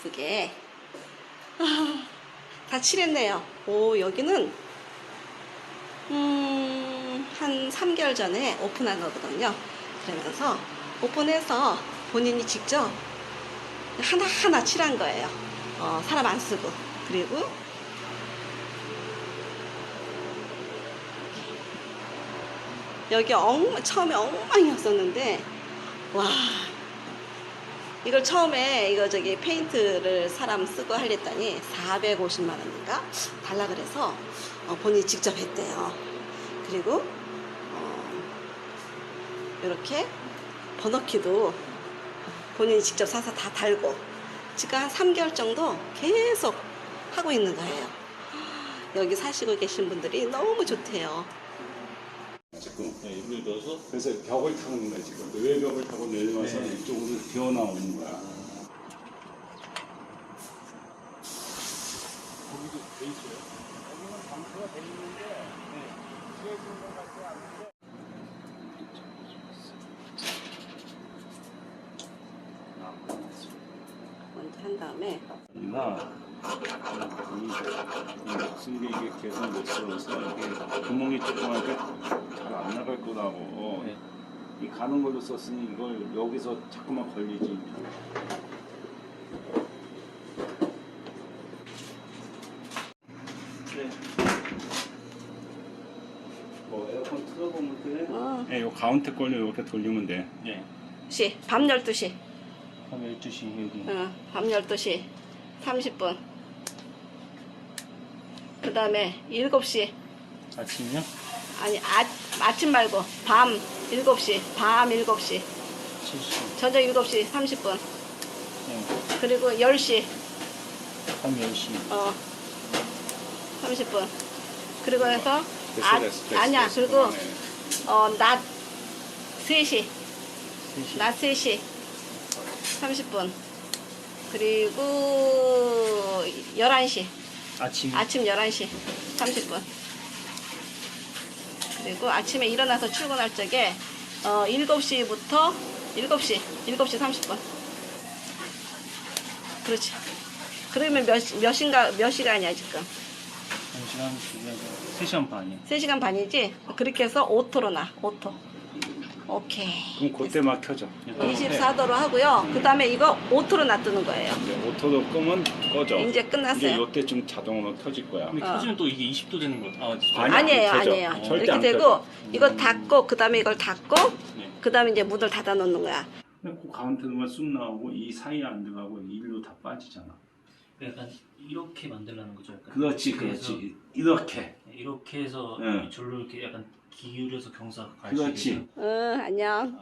이쁘게 아, 다 칠했네요. 오 여기는 음, 한 3개월 전에 오픈한 거거든요. 그러면서 오픈해서 본인이 직접 하나하나 칠한 거예요. 어, 사람 안 쓰고. 그리고 여기 엉, 처음에 엉망이었었는데, 와. 이걸 처음에 이거 저기 페인트를 사람 쓰고 하랬더니 450만 원인가 달라 그래서 어, 본인이 직접 했대요. 그리고 어, 이렇게 번호키도 본인이 직접 사서 다 달고 지금 한 3개월 정도 계속 하고 있는 거예요. 여기 사시고 계신 분들이 너무 좋대요. 지금 네, 입을 넣어서 그래서 벽을 타는 거야 지금 외벽을 타고 내려와서 네. 이쪽으로 기어 나오는 거야. 거기도 돼 있어요. 여기는 방수가 돼 있는데 수해진 것 같지 않은데. 먼저 한 다음에 나 쓴게 이게 계속 못 써서 이게 구멍이 조그마니까 잘 안 나갈 거라고 네. 이 가는 걸로 썼으니 이걸 여기서 자꾸만 걸리지 네. 뭐 에어컨 틀어보면 돼? 어, 네, 요 가운데 걸로 이렇게 돌리면 돼 네. 시, 밤 12시. 밤 12시 여기. 어, 밤 12시 30분. 그 다음에 7시. 아침이요? 아니, 아, 아침 말고 밤 7시. 밤 7시. 7시. 저녁 7시 30분. 네. 그리고 10시. 밤 10시. 어, 30분. 그리고 해서, 됐어, 아, 됐어, 됐어, 아니야. 됐어. 그리고. 어, 낮 3시. 3시. 낮 3시 30분. 그리고 11시. 아침. 아침 11시 30분. 그리고 아침에 일어나서 출근할 적에 어, 7시부터 7시, 7시 30분. 그렇지. 그러면 몇, 시- 몇 시인가, 몇 시간이야, 지금? 1시간, 2시간, 3시간 반이요. 3시간 반이지? 그렇게 해서 오토로 나, 오토. 오케이. 그럼 그때 만 켜져 24도로 하고요. 그 다음에 이거 오토로 놔두는 거예요. 이제 오토로 끄면 꺼져 이제 이제 끝났어요. 이때쯤 자동으로 켜질 거야 근데 어. 켜지면 또 이게 20도 되는 거. 아, 진짜. 아니, 아니에요. 아니에요. 절대 이렇게 안 되고, 켜져. 이거 닫고, 그 다음에 이걸 닫고, 네. 그 다음에 이제 문을 닫아 놓는 거야. 그 가운데로만 쑥 나오고 이 사이에 안 들어가고 일로 다 빠지잖아 약간 이렇게 만들라는 거죠. 약간. 그렇지 그렇지 이렇게 이렇게 해서 네. 절로 이렇게 약간 기울여서 경사 갈 그렇지. 응, 안녕.